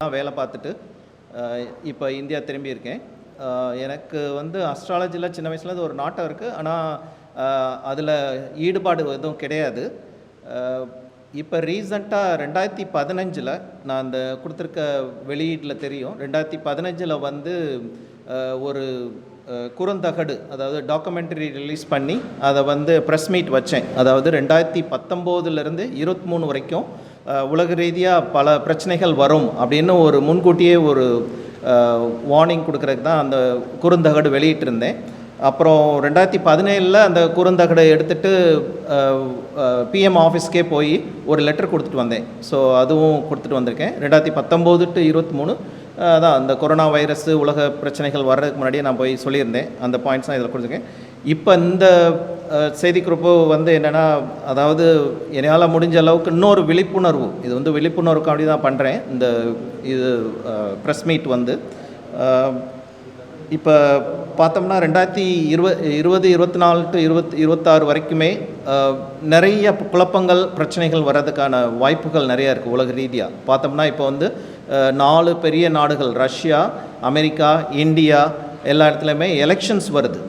நான் வேலை பார்த்துட்டு இப்போ இந்தியா திரும்பி இருக்கேன். எனக்கு வந்து அஸ்ட்ராலஜியில் சின்ன வயசுலேருந்து ஒரு நாட்டம் இருக்குது ஆனால் அதில் ஈடுபாடு எதுவும் கிடையாது. இப்போ ரீசண்டாக ரெண்டாயிரத்தி பதினஞ்சில் நான் அந்த கொடுத்துருக்க வெளியீட்டில் தெரியும். ரெண்டாயிரத்தி பதினஞ்சில் வந்து ஒரு குறுந்தகடு அதாவது டாக்குமெண்ட்ரி ரிலீஸ் பண்ணி அதை வந்து ப்ரெஸ் மீட் வச்சேன். அதாவது ரெண்டாயிரத்தி பத்தொம்போதுலேருந்து இருபத்தி மூணு வரைக்கும் உலக ரீதியாக பல பிரச்சனைகள் வரும் அப்படின்னு ஒரு முன்கூட்டியே ஒரு வார்னிங் கொடுக்குறதுக்கு தான் அந்த குறுந்தகடு வெளியிட்டிருந்தேன். அப்புறம் ரெண்டாயிரத்தி பதினேழில் அந்த குறுந்தகடை எடுத்துகிட்டு பிஎம் ஆஃபீஸ்க்கே போய் ஒரு லெட்டர் கொடுத்துட்டு வந்தேன். ஸோ அதுவும் கொடுத்துட்டு வந்திருக்கேன். ரெண்டாயிரத்தி பத்தொம்போது டு இருபத்தி மூணு அதான் அந்த கொரோனா வைரஸ் உலக பிரச்சனைகள் வர்றதுக்கு முன்னாடியே நான் போய் சொல்லியிருந்தேன். அந்த பாயிண்ட்ஸ் தான் இதில் கொடுத்துருக்கேன். இப்போ இந்த செய்தி செய்திக்குறிப்பு வந்து என்னென்னா அதாவது என்னால் முடிஞ்ச அளவுக்கு இன்னொரு விழிப்புணர்வு இது வந்து விழிப்புணர்வுக்காண்டி தான் பண்ணுறேன் இந்த இது ப்ரெஸ் மீட் வந்து. இப்போ பார்த்தோம்னா ரெண்டாயிரத்தி இருவ இருபது இருபத்தி நாலு டு இருபத் இருபத்தாறு வரைக்குமே நிறைய குழப்பங்கள் பிரச்சனைகள் வர்றதுக்கான வாய்ப்புகள் நிறையா இருக்குது உலக ரீதியாக பார்த்தோம்னா இப்போ வந்து நாலு பெரிய நாடுகள் ரஷ்யா அமெரிக்கா இந்தியா எல்லா இடத்துலையுமே எலெக்ஷன்ஸ் வருது.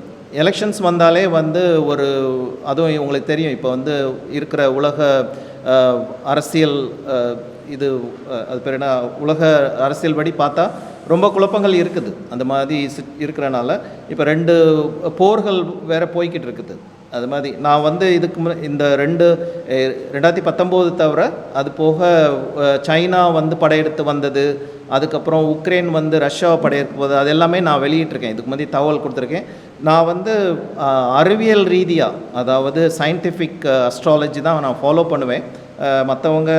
எலெக்ஷன்ஸ் வந்தாலே வந்து ஒரு அதுவும் உங்களுக்கு தெரியும். இப்போ வந்து இருக்கிற உலக அரசியல் இது அது பேர் என்ன? உலக அரசியல் படி பார்த்தா ரொம்ப குழப்பங்கள் இருக்குது. அந்த மாதிரி இருக்கிறனால இப்போ ரெண்டு போர்கள் வேற போய்கிட்டு இருக்குது. அது மாதிரி. நான் வந்து இதுக்கு முன்ன இந்த ரெண்டு ரெண்டாயிரத்தி பத்தொம்போது தவிர அது போக சைனா வந்து படையெடுத்து வந்தது அதுக்கப்புறம் உக்ரைன் வந்து ரஷ்யாவை படையெடுத்து போகுது அது எல்லாமே நான் வெளியிட்டிருக்கேன். இதுக்கு முந்தைய தகவல் கொடுத்துருக்கேன். நான் வந்து அறிவியல் ரீதியாக அதாவது சயின்டிஃபிக் அஸ்ட்ராலஜி தான் நான் ஃபாலோ பண்ணுவேன். மற்றவங்க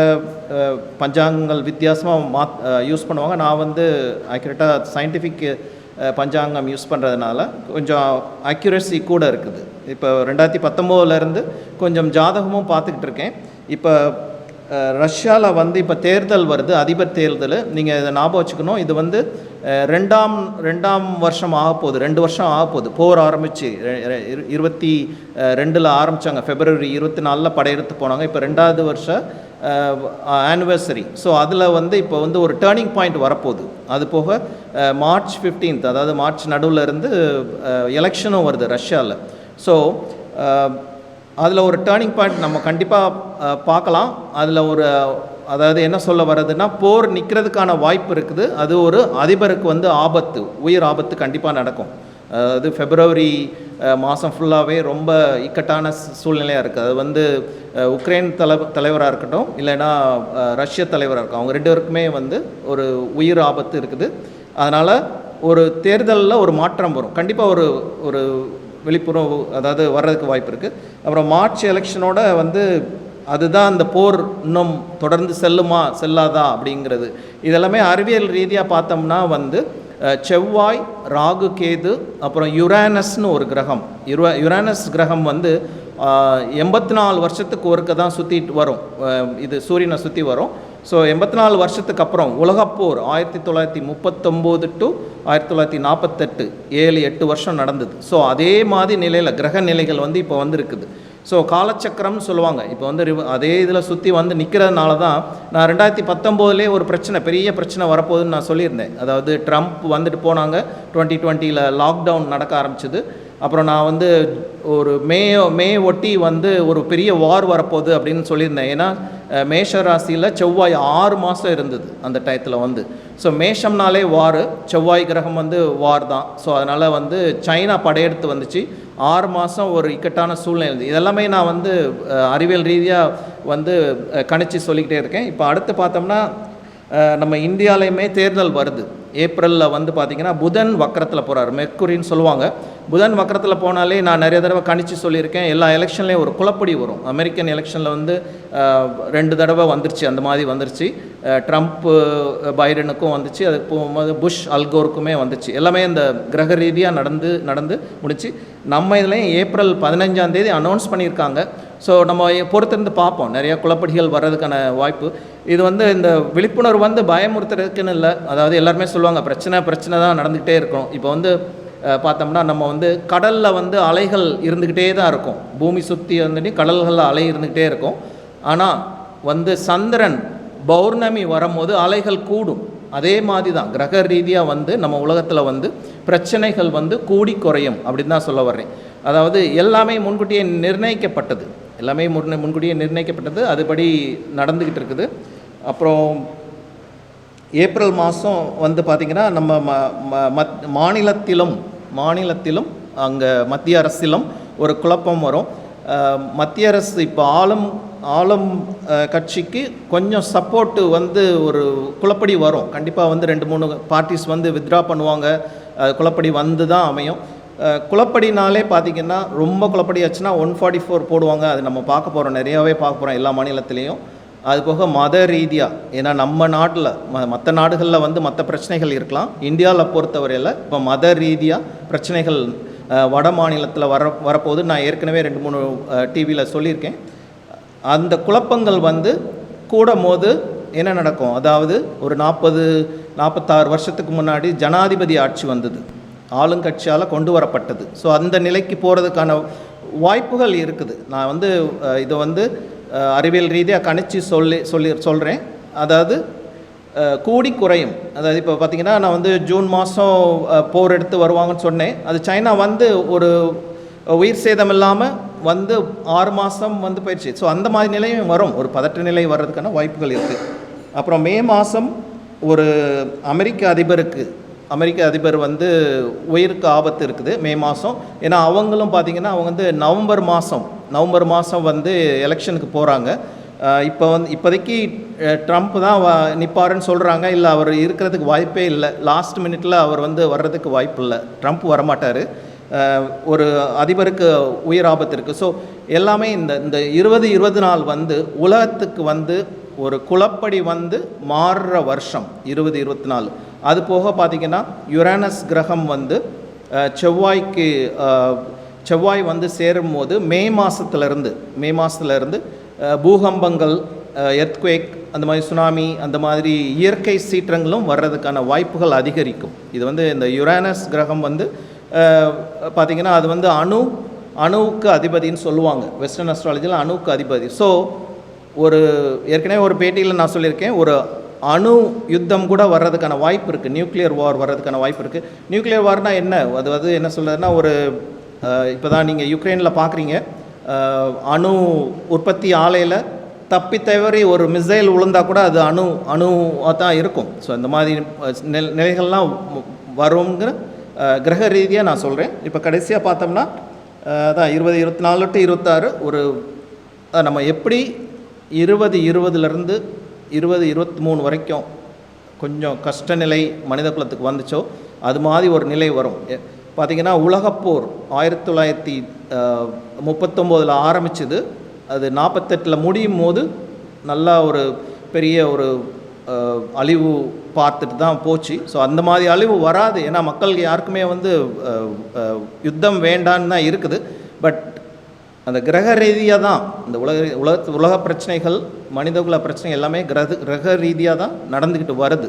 பஞ்சாங்கங்கள் வித்தியாசமாக மா யூஸ் பண்ணுவாங்க. நான் வந்து ஆக்யூரேட்டாக சயின்டிஃபிக் பஞ்சாங்கம் யூஸ் பண்ணுறதுனால கொஞ்சம் அக்யூரஸி கூட இருக்குது. இப்போ ரெண்டாயிரத்தி பத்தொம்போதுலேருந்து கொஞ்சம் ஜாதகமும் பார்த்துக்கிட்டு இருக்கேன். இப்போ ரஷ்யாவில் வந்து இப்போ தேர்தல் வருது அதிபர் தேர்தல். நீங்கள் இதை ஞாபகம் வச்சுக்கணும். இது வந்து ரெண்டாம் ரெண்டாம் வருஷம் ஆக போகுது. ரெண்டு வருஷம் ஆக போகுது. போர் ஆரம்பித்து இருபத்தி ரெண்டில் ஆரம்பித்தாங்க ஃபெப்ரவரி இருபத்தி நாலில் படையெடுத்து போனாங்க. இப்போ ரெண்டாவது வருஷம் ஆனிவர்சரி ஸோ அதில் வந்து இப்போ வந்து ஒரு டேர்னிங் பாயிண்ட் வரப்போகுது. அது போக uh, மார்ச் 15th அதாவது மார்ச் நடுவில் இருந்து uh, எலெக்ஷனும் வருது ரஷ்யாவில் ஸோ uh, அதில் ஒரு டேர்னிங் பாயிண்ட் நம்ம கண்டிப்பாக பார்க்கலாம். அதில் ஒரு அதாவது என்ன சொல்ல வர்றதுன்னா போர் நிற்கிறதுக்கான வாய்ப்பு இருக்குது. அது ஒரு அதிபருக்கு வந்து ஆபத்து உயிர் ஆபத்து கண்டிப்பாக நடக்கும். அது ஃபெப்ரவரி மாதம் ஃபுல்லாகவே ரொம்ப இக்கட்டான சூழ்நிலையாக இருக்குது அது வந்து உக்ரைன் தலை தலைவராக இருக்கட்டும் இல்லைன்னா ரஷ்ய தலைவராக இருக்கும் அவங்க ரெண்டு பேருக்குமே வந்து ஒரு உயிர் ஆபத்து இருக்குது. அதனால் ஒரு தேர்தலில் ஒரு மாற்றம் வரும். கண்டிப்பாக ஒரு ஒரு வெளிப்புறம் அதாவது வர்றதுக்கு வாய்ப்பு இருக்குது அப்புறம் மார்ச் எலெக்ஷனோட வந்து அதுதான் அந்த போர் இன்னும் தொடர்ந்து செல்லுமா செல்லாதா அப்படிங்கிறது. இதெல்லாமே அறிவியல் ரீதியாக பார்த்தோம்னா வந்து செவ்வாய் ராகு கேது அப்புறம் யுரானஸ்னு ஒரு கிரகம். யுரா யுரானஸ் கிரகம் வந்து எண்பத்தி நாலு வருஷத்துக்கு ஒருக்க தான் சுற்றிட்டு வரும். இது சூரியனை சுற்றி வரும். ஸோ எண்பத்தி நாலு வருஷத்துக்கு அப்புறம் உலகப்போர் ஆயிரத்தி தொள்ளாயிரத்தி முப்பத்தொம்போது டு ஆயிரத்தி தொள்ளாயிரத்தி நாற்பத்தெட்டு ஏழு எட்டு வருஷம் நடந்தது. ஸோ அதே மாதிரி நிலையில் கிரக நிலைகள் வந்து இப்போ வந்திருக்குது. ஸோ காலச்சக்கரம்னு சொல்லுவாங்க. இப்போ வந்து ரிவ- அதே இதில் சுற்றி வந்து நிற்கிறதுனால தான் நான் ரெண்டாயிரத்தி பத்தொம்போதுலேயே ஒரு பிரச்சனை பெரிய பிரச்சனை வரப்போகுதுன்னு நான் சொல்லியிருந்தேன். அதாவது ட்ரம்ப் வந்துட்டு போனாங்க. டுவெண்ட்டி டுவெண்ட்டியில் லாக்டவுன் நடக்க ஆரம்பிச்சது. அப்புறம் நான் வந்து ஒரு மே மே ஒட்டி வந்து ஒரு பெரிய வார் வரப்போகுது அப்படின்னு சொல்லியிருந்தேன். ஏன்னா மேஷ ராசியில் செவ்வாய் ஆறு மாதம் இருந்தது அந்த டயத்தில் வந்து. ஸோ மேஷம்னாலே வார் செவ்வாய் கிரகம் வந்து வார் தான். ஸோ அதனால் வந்து சைனா படையெடுத்து வந்துச்சு. ஆறு மாதம் ஒரு இக்கட்டான சூழ்நிலை இருந்தது. இதெல்லாமே நான் வந்து அறிவியல் ரீதியாக வந்து கணிச்சு சொல்லிக்கிட்டே இருக்கேன். இப்போ அடுத்து பார்த்தோம்னா நம்ம இந்தியாலையுமே தேர்தல் வருது. ஏப்ரலில் வந்து பார்த்திங்கன்னா புதன் வக்கரத்தில் போகிறார் மெர்க்குரின்னு சொல்லுவாங்க. புதன் வக்கரத்தில் போனாலே நான் நிறைய தடவை கணிச்சு சொல்லியிருக்கேன். எல்லா எலெக்ஷன்லேயும் ஒரு குழப்படி வரும். அமெரிக்கன் எலெக்ஷனில் வந்து ரெண்டு தடவை வந்துருச்சு. அந்த மாதிரி வந்துருச்சு. ட்ரம்ப்பு பைடனுக்கும் வந்துச்சு. அதுக்கு போகும்போது புஷ் அல்கோருக்குமே வந்துச்சு. எல்லாமே இந்த கிரக ரீதியாக நடந்து நடந்து முடிச்சு நம்ம இதுலேயும் ஏப்ரல் பதினஞ்சாம் தேதி அனௌன்ஸ் பண்ணியிருக்காங்க. ஸோ நம்ம பொறுத்திருந்து பார்ப்போம். நிறையா குழப்படிகள் வர்றதுக்கான வாய்ப்பு. இது வந்து இந்த விழிப்புணர்வு வந்து பயமுறுத்துறதுக்குன்னு இல்லை. அதாவது எல்லாருமே சொல்லுவாங்க பிரச்சனை பிரச்சனை தான் நடந்துக்கிட்டே இருக்கணும். இப்போ வந்து பார்த்தோம்னா நம்ம வந்து கடலில் வந்து அலைகள் இருந்துக்கிட்டே தான் இருக்கும். பூமி சுற்றி வந்துட்டு கடல்களில் அலை இருந்துக்கிட்டே இருக்கும். ஆனால் வந்து சந்திரன் பௌர்ணமி வரும்போது அலைகள் கூடும். அதே மாதிரி தான் கிரக ரீதியாக வந்து நம்ம உலகத்தில் வந்து பிரச்சனைகள் வந்து கூடி குறையும் அப்படின்னு தான் சொல்ல வர்றேன். அதாவது எல்லாமே முன்கூட்டியே நிர்ணயிக்கப்பட்டது. எல்லாமே முன் முன்கூட்டியே நிர்ணயிக்கப்பட்டது. அதுபடி நடந்துக்கிட்டு இருக்குது. அப்புறம் ஏப்ரல் மாதம் வந்து பார்த்திங்கன்னா நம்ம ம ம- மத் மாநிலத்திலும் மாநிலத்திலும் அங்கே மத்திய அரசிலும் ஒரு குழப்பம் வரும். மத்திய அரசு இப்போ ஆளும் ஆளும் கட்சிக்கு கொஞ்சம் சப்போர்ட்டு வந்து ஒரு குழப்படி வரும். கண்டிப்பாக வந்து ரெண்டு மூணு பார்ட்டிஸ் வந்து வித்ட்ரா பண்ணுவாங்க. குழப்படி வந்து தான் அமையும் குழப்படினாலே பார்த்திங்கன்னா ரொம்ப குழப்படி ஆச்சுன்னா ஒன் ஃபார்ட்டி ஃபோர் போடுவாங்க. அது நம்ம பார்க்க போகிறோம் நிறையாவே பார்க்க போகிறோம் எல்லா மாநிலத்திலையும். அது போக மத ரீதியாக ஏன்னா நம்ம நாட்டில் ம மற்ற நாடுகளில் வந்து மற்ற பிரச்சனைகள் இருக்கலாம். இந்தியாவில் பொறுத்தவரையில் இப்போ மத ரீதியாக பிரச்சனைகள் வட மாநிலத்தில் வர வரப்போகுது. நான் ஏற்கனவே ரெண்டு மூணு டிவியில் சொல்லியிருக்கேன். அந்த குழப்பங்கள் வந்து கூடும் போது என்ன நடக்கும்? அதாவது ஒரு நாற்பது நாற்பத்தாறு வருஷத்துக்கு முன்னாடி ஜனாதிபதி ஆட்சி வந்தது. ஆளுங்கட்சியால் கொண்டு வரப்பட்டது. ஸோ அந்த நிலைக்கு போகிறதுக்கான வாய்ப்புகள் இருக்குது. நான் வந்து இதை வந்து அறிவியல் ரீதியாக கணிச்சு சொல்லி சொல்லி சொல்கிறேன் அதாவது கூடி குறையும். அதாவது இப்போ பார்த்தீங்கன்னா நான் வந்து ஜூன் மாதம் போர் எடுத்து வருவாங்கன்னு சொன்னேன். அது சைனா வந்து ஒரு உயிர் சேதம் இல்லாமல் வந்து ஆறு மாதம் வந்து போயிடுச்சு ஸோ அந்த மாதிரி நிலையும் வரும். ஒரு பதற்ற நிலை வர்றதுக்கான வாய்ப்புகள் இருக்குது அப்புறம் மே மாதம் ஒரு அமெரிக்க அதிபருக்கு அமெரிக்க அதிபர் வந்து உயிருக்கு ஆபத்து இருக்குது மே மாதம் ஏன்னா அவங்களும் பார்த்தீங்கன்னா அவங்க வந்து நவம்பர் மாதம் நவம்பர் மாதம் வந்து எலெக்ஷனுக்கு போகிறாங்க இப்போ வந்து இப்போதைக்கு ட்ரம்ப் தான் வ நிற்பாருன்னு சொல்கிறாங்க இல்லை அவர் இருக்கிறதுக்கு வாய்ப்பே இல்லை. லாஸ்ட் மினிட்ல அவர் வந்து வர்றதுக்கு வாய்ப்பு இல்லை. ட்ரம்ப் வரமாட்டார். ஒரு அதிபருக்கு உயிர் ஆபத்து இருக்குது ஸோ எல்லாமே இந்த இந்த இருபது இருபது நாள் வந்து உலகத்துக்கு வந்து ஒரு குளப்படி வந்து மாறுற வருஷம் இருபது இருபத்தி நாலு. அது போக பார்த்திங்கன்னா யுரானஸ் கிரகம் வந்து செவ்வாய்க்கு செவ்வாய் வந்து சேரும் போது மே மாதத்துலேருந்து மே மாதத்துலேருந்து பூகம்பங்கள் எர்த்குவேக் அந்த மாதிரி சுனாமி அந்த மாதிரி இயற்கை சீற்றங்களும் வர்றதுக்கான வாய்ப்புகள் அதிகரிக்கும். இது வந்து இந்த யுரானஸ் கிரகம் வந்து பார்த்திங்கன்னா அது வந்து அணு அணுவுக்கு அதிபதின்னு சொல்லுவாங்க. வெஸ்டர்ன் அஸ்ட்ராலஜியில் அணுவுக்கு அதிபதி. ஸோ ஒரு ஏற்கனவே ஒரு பேட்டியில் நான் சொல்லியிருக்கேன். ஒரு அணு யுத்தம் கூட வர்றதுக்கான வாய்ப்பு இருக்குது நியூக்ளியர் வார் வர்றதுக்கான வாய்ப்பு இருக்குது நியூக்ளியர் வார்னால் என்ன? அது வந்து என்ன சொல்கிறதுனா ஒரு இப்போ தான் நீங்கள் யுக்ரைனில் பார்க்குறீங்க அணு உற்பத்தி ஆலையில் தப்பி தவறி ஒரு மிசைல் விழுந்தால் கூட அது அணு அணுவாக தான் இருக்கும். ஸோ இந்த மாதிரி நில நிலைகள்லாம் வருங்கிற கிரக ரீதியாக நான் சொல்கிறேன் இப்போ கடைசியாக பார்த்தோம்னா அதான் இருபது இருபத்தி நாலு டு இருபத்தாறு ஒரு நம்ம எப்படி இருபது இருபதுலேருந்து இருபது இருபத்தி மூணு வரைக்கும் கொஞ்சம் கஷ்ட நிலை மனித குலத்துக்கு வந்துச்சோ அது மாதிரி ஒரு நிலை வரும். பார்த்திங்கன்னா உலகப்போர் ஆயிரத்தி தொள்ளாயிரத்தி முப்பத்தொம்போதில் ஆரம்பிச்சது. அது நாற்பத்தெட்டில் முடியும் போது நல்லா ஒரு பெரிய ஒரு அழிவு பார்த்துட்டு தான் போச்சு. ஸோ அந்த மாதிரி அழிவு வராது. ஏன்னா மக்களுக்கு யாருக்குமே வந்து யுத்தம் வேண்டான்னு தான் இருக்குது. பட் அந்த கிரக ரீதியாக தான் இந்த உலக உலக உலக பிரச்சனைகள் மனிதகுல பிரச்சனை எல்லாமே கிரக கிரக ரீதியாக தான் நடந்துக்கிட்டு வருது.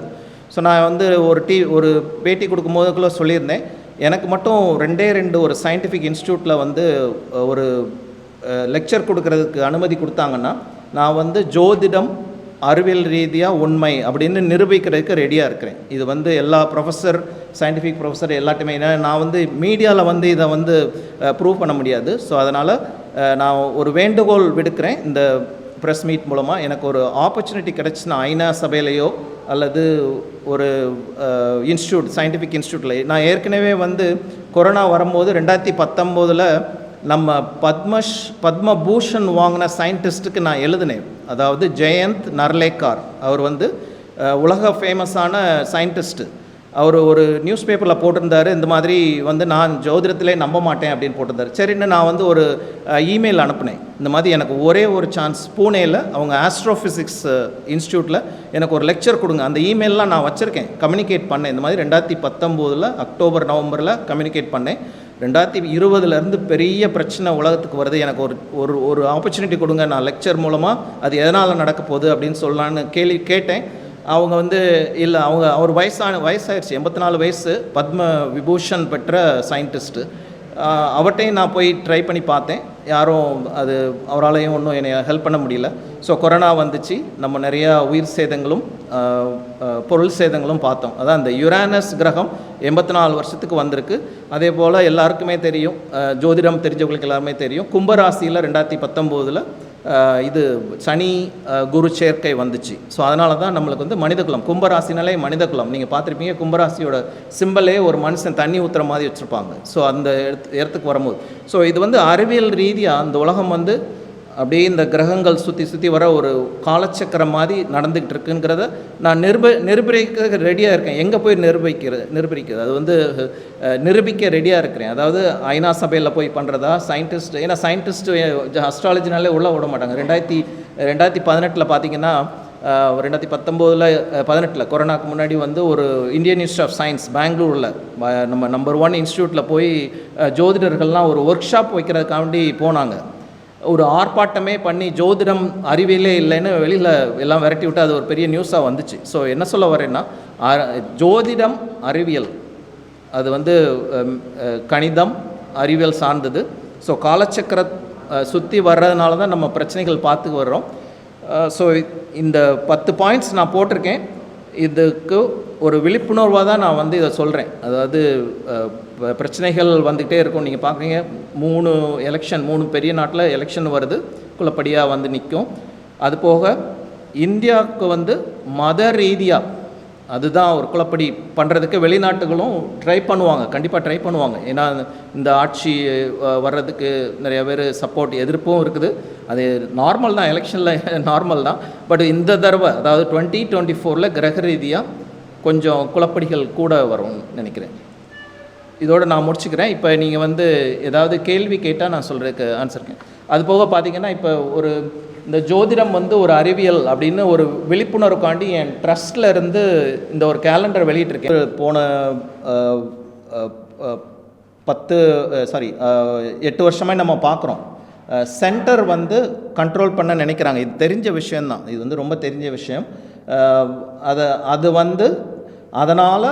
ஸோ நான் வந்து ஒரு டி ஒரு பேட்டி கொடுக்கும்போதுக்குள்ளே சொல்லியிருந்தேன். எனக்கு மட்டும் ரெண்டே ரெண்டு ஒரு சயின்டிஃபிக் இன்ஸ்டியூட்டில் வந்து ஒரு லெக்சர் கொடுக்கறதுக்கு அனுமதி கொடுத்தாங்கன்னா நான் வந்து ஜோதிடம் அறிவியல் ரீதியாக உண்மை அப்படின்னு நிரூபிக்கிறதுக்கு ரெடியாக இருக்கிறேன். இது வந்து எல்லா ப்ரொஃபஸர் சயின்டிஃபிக் ப்ரொஃபஸர் எல்லாத்தையுமே நான் வந்து மீடியாவில் வந்து இதை வந்து ப்ரூவ் பண்ண முடியாது. ஸோ அதனால் நான் ஒரு வேண்டுகோள் விடுக்கிறேன். இந்த ப்ரெஸ் மீட் மூலமாக எனக்கு ஒரு ஆப்பர்ச்சுனிட்டி கிடச்சின்னா ஐநா சபையிலையோ அல்லது ஒரு இன்ஸ்டியூட் சயின்டிஃபிக் இன்ஸ்டியூட்டில் நான் ஏற்கனவே வந்து கொரோனா வரும்போது ரெண்டாயிரத்தி பத்தொம்போதில் நம்ம பத்மஷ் பத்மபூஷன் வாங்கின சயின்டிஸ்ட்டுக்கு நான் எழுதினேன். அதாவது ஜெயந்த் நர்லேக்கார். அவர் வந்து உலக ஃபேமஸான சயின்டிஸ்ட்டு அவர் ஒரு நியூஸ் பேப்பரில் போட்டிருந்தாரு இந்த மாதிரி வந்து நான் ஜோதிடத்திலே நம்ப மாட்டேன் அப்படின்னு போட்டிருந்தாரு. சரின்னு நான் வந்து ஒரு இமெயில் அனுப்புனேன். இந்த மாதிரி எனக்கு ஒரே ஒரு சான்ஸ் பூனேயில் அவங்க ஆஸ்ட்ரோஃபிசிக்ஸ் இன்ஸ்டியூட்டில் எனக்கு ஒரு லெக்சர் கொடுங்க. அந்த இமெயிலெலாம் நான் வச்சுருக்கேன். கம்யூனிகேட் பண்ணேன். இந்த மாதிரி ரெண்டாயிரத்தி பத்தொம்போதில் அக்டோபர் நவம்பரில் கம்யூனிகேட் பண்ணேன். ரெண்டாயிரத்தி இருபதுலேருந்து பெரிய பிரச்சனை உலகத்துக்கு வருது. எனக்கு ஒரு ஒரு ஒரு ஆப்பர்ச்சுனிட்டி கொடுங்க. நான் லெக்சர் மூலமாக அது எதனால் நடக்க போகுது அப்படின்னு சொல்லலான்னு கேள்வி கேட்டேன். அவங்க வந்து இல்லை அவங்க அவர் வயசான வயசாயிடுச்சு எண்பத்தி நாலு வயசு பத்ம விபூஷன் பெற்ற சயின்டிஸ்ட்டு. அவர்கிட்டையும் நான் போய் ட்ரை பண்ணி பார்த்தேன். யாரும் அது அவராலையும் ஒன்றும் என்னை ஹெல்ப் பண்ண முடியல. ஸோ கொரோனா வந்துச்சு. நம்ம நிறையா உயிர் சேதங்களும் பொருள் சேதங்களும் பார்த்தோம். அதான் அந்த யுரானஸ் கிரகம் எண்பத்தி நாலு வருஷத்துக்கு வந்திருக்கு. அதே போல் எல்லாருக்குமே தெரியும். ஜோதிடம் தெரிஞ்சவங்களுக்கு எல்லாருமே தெரியும். கும்பராசியில் ரெண்டாயிரத்தி பத்தொம்போதில் இது சனி குரு சேர்க்கை வந்துச்சு. ஸோ அதனால தான் நம்மளுக்கு வந்து மனிதகுலம் கும்பராசினாலே மனிதகுலம். நீங்கள் பார்த்துருப்பீங்க கும்பராசியோட சிம்பிளே ஒரு மனுஷன் தண்ணி ஊற்றுற மாதிரி வச்சுருப்பாங்க. ஸோ அந்த இடத்து இடத்துக்கு வரும்போது. ஸோ இது வந்து அறிவியல் ரீதியாக அந்த உலகம் வந்து அப்படியே இந்த கிரகங்கள் சுற்றி சுற்றி வர ஒரு காலச்சக்கரம் மாதிரி நடந்துக்கிட்டு இருக்குங்கிறத நான் நிரூப நிரூபிக்க ரெடியாக இருக்கேன். எங்கே போய் நிரூபிக்கிறது நிரூபிக்கிறது? அது வந்து நிரூபிக்க ரெடியாக இருக்கிறேன். அதாவது ஐநா சபையில் போய் பண்ணுறதா சயின்டிஸ்ட் ஏன்னா சயின்டிஸ்ட் அஸ்ட்ராலஜினாலே உள்ளே விட மாட்டாங்க. ரெண்டாயிரத்தி ரெண்டாயிரத்தி பதினெட்டில் பார்த்தீங்கன்னா ரெண்டாயிரத்தி பத்தொம்போதில் பதினெட்டில் கொரோனாக்கு முன்னாடி வந்து ஒரு இந்தியன் இன்ஸ்டியூட் ஆஃப் சயின்ஸ் பெங்களூரில் நம்ம நம்பர் ஒன் இன்ஸ்டியூட்டில் போய் ஜோதிடர்கள்லாம் ஒரு ஒர்க் ஷாப் வைக்கிறதுக்காண்டி போனாங்க. ஒரு ஆர்ப்பாட்டமே பண்ணி ஜோதிடம் அறிவியலே இல்லைன்னு வெளியில் எல்லாம் விரட்டி விட்டு அது ஒரு பெரிய நியூஸாக வந்துச்சு. ஸோ என்ன சொல்ல வரேன்னா ஜோதிடம் அறிவியல். அது வந்து கணிதம் அறிவியல் சார்ந்தது. ஸோ காலச்சக்கர சுற்றி வர்றதுனால தான் நம்ம பிரச்சனைகள் பார்த்து வர்றோம். ஸோ இந்த பத்து பாயிண்ட்ஸ் நான் போட்டிருக்கேன். இதுக்கு ஒரு விழிப்புணர்வாக தான் நான் வந்து இதை சொல்கிறேன் அதாவது பிரச்சனைகள் வந்துக்கிட்டே இருக்கும். நீங்கள் பார்க்குறீங்க மூணு எலெக்ஷன் மூணு பெரிய நாட்டில் எலெக்ஷன் வருது. குள்ளப்படியாக வந்து நிற்கும் அது போக இந்தியாவுக்கு வந்து மத ரீதியாக அதுதான் ஒரு குழப்படி பண்ணுறதுக்கு வெளிநாட்டுகளும் ட்ரை பண்ணுவாங்க. கண்டிப்பாக ட்ரை பண்ணுவாங்க. ஏன்னா இந்த ஆட்சி வர்றதுக்கு நிறைய பேர் சப்போர்ட் எதிர்ப்பும் இருக்குது. அது நார்மல் தான். எலெக்ஷனில் நார்மல் தான். பட் இந்த தடவை அதாவது டுவெண்ட்டி டுவெண்ட்டி ஃபோரில் கிரக ரீதியாக கொஞ்சம் குழப்படிகள் கூட வரும்னு நினைக்கிறேன். இதோடு நான் முடிச்சுக்கிறேன். இப்போ நீங்கள் வந்து ஏதாவது கேள்வி கேட்டால் நான் சொல்கிறதுக்கு ஆன்சர் அது போக பார்த்தீங்கன்னா இப்போ ஒரு இந்த ஜோதிடம் வந்து ஒரு அறிவியல் அப்படின்னு ஒரு விழிப்புணர்வுக்காண்டி என் ட்ரஸ்டில் இருந்து இந்த ஒரு கேலண்டர் வெளியிட்டிருக்கேன். போன பத்து சாரி எட்டு வருஷமாக நம்ம பார்க்குறோம். சென்டர் வந்து கண்ட்ரோல் பண்ண நினைக்கிறாங்க. இது தெரிஞ்ச விஷயந்தான் இது வந்து ரொம்ப தெரிஞ்ச விஷயம். அதை அது வந்து அதனால்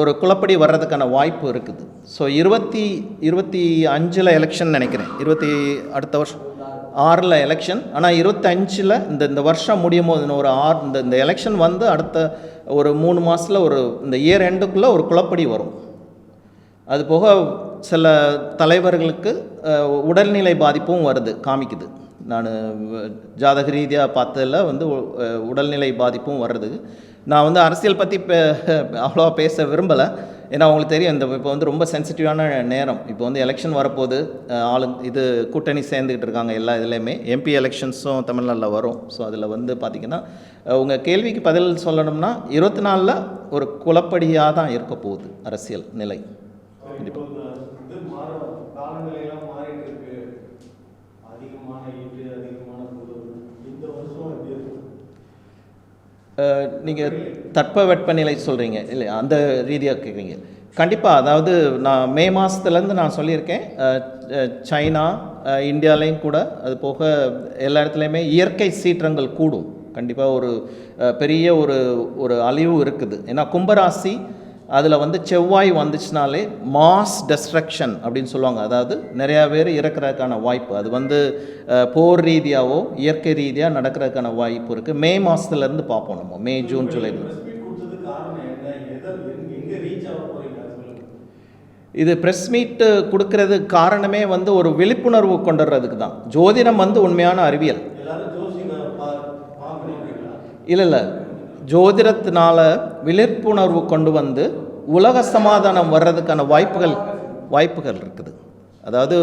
ஒரு குழப்படி வர்றதுக்கான வாய்ப்பு இருக்குது. ஸோ இருபத்தி இருபத்தி அஞ்சில் எலெக்ஷன் நினைக்கிறேன். இருபத்தி அடுத்த வருஷம். ஆறில் எலெக்ஷன் ஆனால் இருபத்தஞ்சில் இந்த இந்த வருஷம் முடியும் போது ஒரு ஆறு இந்த இந்த எலெக்ஷன் வந்து அடுத்த ஒரு மூணு மாதத்தில் ஒரு இந்த இயர் எண்டுக்குள்ளே ஒரு குழப்படி வரும். அது போக சில தலைவர்களுக்கு உடல்நிலை பாதிப்பும் வருது காமிக்குது. நான் ஜாதக ரீதியாக பார்த்ததில் வந்து உடல்நிலை பாதிப்பும் வருது. நான் வந்து அரசியல் பற்றி பே அவ்வளோவா பேச விரும்பலை. ஏன்னா அவங்களுக்கு தெரியும் இந்த இப்போ வந்து ரொம்ப சென்சிட்டிவான நேரம். இப்போ வந்து எலெக்ஷன் வரப்போகுது ஆளு இது கூட்டணி சேர்ந்துக்கிட்டு இருக்காங்க எல்லா இதுலேயுமே. எம்பி எலெக்ஷன்ஸும் தமிழ்நாட்டில் வரும். ஸோ அதில் வந்து பார்த்திங்கன்னா உங்கள் கேள்விக்கு பதில் சொல்லணும்னா இருபத்தி நாலில் ஒரு குழப்படியாக தான் இருக்க போகுது அரசியல் நிலை. கண்டிப்பாக இது மாறும் காலநிலையெல்லாம் மாறிட்டு இருக்கு அதிகமான ஈட்டு அதிகமான பொருள் இந்த வருஷம் எப்படி இருக்கு நீங்கள் தட்பவெப்பநிலை சொல்கிறீங்க இல்லை அந்த ரீதியாக கேட்குறீங்க கண்டிப்பாக அதாவது நான் மே மாதத்துலேருந்து நான் சொல்லியிருக்கேன் சைனா இந்தியாலேயும் இந்தியாலையும் கூட அது போக எல்லா இடத்துலையுமே இயற்கை சீற்றங்கள் கூடும். கண்டிப்பாக ஒரு பெரிய ஒரு ஒரு அழிவு இருக்குது. ஏன்னா கும்பராசி அதில் வந்து செவ்வாய் வந்துச்சுனாலே மாஸ் டெஸ்ட்ரக்ஷன் அப்படின்னு சொல்லுவாங்க. அதாவது நிறையா பேர் இறக்குறதுக்கான வாய்ப்பு. அது வந்து போர் ரீதியாவோ இயற்கை ரீதியாக நடக்கிறதுக்கான வாய்ப்பு இருக்குது மே மாதத்துலேருந்து பார்ப்போம் நம்ம. May June July. இது ப்ரெஸ் மீட்டு கொடுக்கறது காரணமே வந்து ஒரு விழிப்புணர்வு கொண்டு வர்றதுக்கு தான். ஜோதிடம் வந்து உண்மையான அறிவியல். இல்லை இல்லை. ஜோதிடத்தினால விழிப்புணர்வு கொண்டு வந்து உலக சமாதானம் வர்றதுக்கான வாய்ப்புகள் வாய்ப்புகள் இருக்குது. அதாவது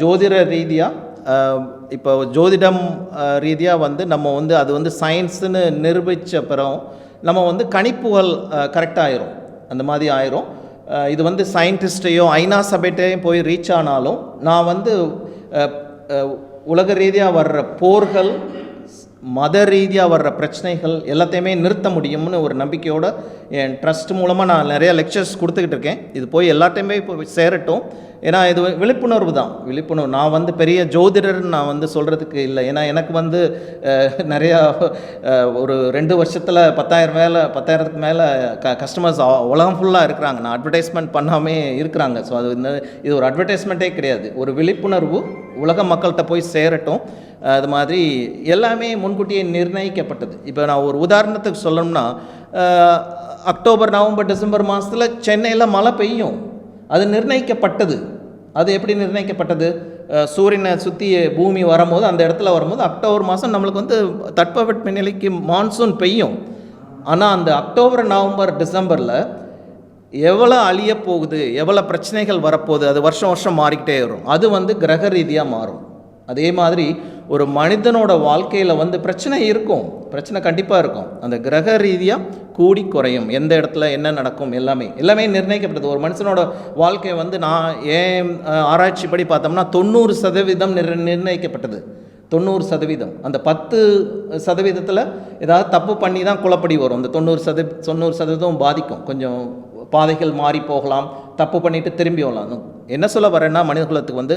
ஜோதிட ரீதியாக இப்போ ஜோதிடம் ரீதியாக வந்து நம்ம வந்து அது வந்து சயின்ஸுன்னு நிரூபித்த பிறகு நம்ம வந்து கணிப்புகள் கரெக்டாகிரும் அந்த மாதிரி ஆயிரும். இது வந்து சயின்டிஸ்ட்டையோ ஐநா சபைட்டையும் போய் ரீச் ஆனாலும் நான் வந்து உலக ரீதியாக வர்ற போர்கள் மத ரீதியாக வர்ற பிரச்சனைகள் எல்லாத்தையுமே நிறுத்த முடியும்னு ஒரு நம்பிக்கையோடு என் ட்ரஸ்ட் மூலமாக நான் நிறைய லெக்சர்ஸ் கொடுத்துக்கிட்டு இருக்கேன். இது போய் எல்லாத்தையுமே இப்போ சேரட்டும். ஏன்னா இது விழிப்புணர்வு தான். விழிப்புணர்வு. நான் வந்து பெரிய ஜோதிடர்னு நான் வந்து சொல்கிறதுக்கு இல்லை. ஏன்னா எனக்கு வந்து நிறையா ஒரு ரெண்டு வருஷத்தில் பத்தாயிரம் மேலே பத்தாயிரத்துக்கு மேலே க கஸ்டமர்ஸ் உலகம் ஃபுல்லாக இருக்கிறாங்க. நான் அட்வர்டைஸ்மெண்ட் பண்ணாமே இருக்கிறாங்க. ஸோ அது இது ஒரு அட்வர்டைஸ்மெண்ட்டே கிடையாது. ஒரு விழிப்புணர்வு உலக மக்கள்கிட்ட போய் சேரட்டும். அது மாதிரி எல்லாமே முன்கூட்டியே நிர்ணயிக்கப்பட்டது. இப்போ நான் ஒரு உதாரணத்துக்கு சொல்லணும்னா அக்டோபர் நவம்பர் டிசம்பர் மாதத்தில் சென்னையில் மழை பெய்யும். அது நிர்ணயிக்கப்பட்டது. அது எப்படி நிர்ணயிக்கப்பட்டது? சூரியனை சுற்றி பூமி வரும்போது அந்த இடத்துல வரும்போது அக்டோபர் மாதம் நம்மளுக்கு வந்து தட்பவெட்ப நிலைக்கு மான்சூன் பெய்யும். ஆனால் அந்த அக்டோபர் நவம்பர் டிசம்பரில் எவ்வளோ அழிய போகுது? எவ்வளோ பிரச்சனைகள் வரப்போகுது? அது வருஷம் வருஷம் மாறிக்கிட்டே வரும். அது வந்து கிரக ரீதியாக மாறும். அதே மாதிரி ஒரு மனிதனோட வாழ்க்கையில் வந்து பிரச்சனை இருக்கும். பிரச்சனை கண்டிப்பாக இருக்கும். அந்த கிரக ரீதியாக கூடி குறையும். எந்த இடத்துல என்ன நடக்கும் எல்லாமே. எல்லாமே நிர்ணயிக்கப்பட்டது ஒரு மனுஷனோட வாழ்க்கை வந்து நான் ஏன் ஆராய்ச்சி படி பார்த்தோம்னா தொண்ணூறு சதவீதம் நிர் நிர்ணயிக்கப்பட்டது. தொண்ணூறு சதவீதம். அந்த பத்து சதவீதத்தில் ஏதாவது தப்பு பண்ணி தான் குழப்படி வரும். அந்த தொண்ணூறு சத தொண்ணூறு சதவீதம் பாதிக்கும். கொஞ்சம் பாதைகள் மாறி போகலாம். தப்பு பண்ணிட்டு திரும்பி வரலாம். என்ன சொல்ல வரேன்னா மனித குலத்துக்கு வந்து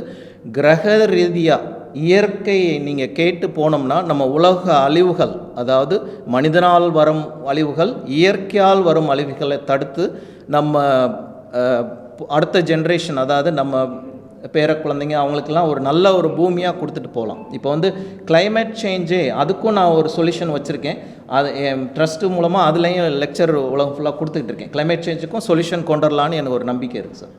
கிரக ரீதியாக இயற்கையை நீங்கள் கேட்டு போனோம்னா நம்ம உலக அழிவுகள் அதாவது மனிதனால் வரும் அழிவுகள் இயற்கையால் வரும் அழிவுகளை தடுத்து நம்ம அடுத்த ஜென்ரேஷன் அதாவது நம்ம பேர குழந்தைங்க அவங்களுக்கெல்லாம் ஒரு நல்ல ஒரு பூமியாக கொடுத்துட்டு போகலாம் இப்போ வந்து கிளைமேட் சேஞ்சே அதுக்கும் நான் ஒரு சொல்யூஷன் வச்சுருக்கேன். அது என் ட்ரஸ்ட்டு மூலமாக அதுலேயும் லெக்சர் உலகம் ஃபுல்லாக கொடுத்துக்கிட்டு இருக்கேன். கிளைமேட் சேஞ்சுக்கும் சொல்யூஷன் கொண்டு வரலான்னு எனக்கு ஒரு நம்பிக்கை இருக்குது சார்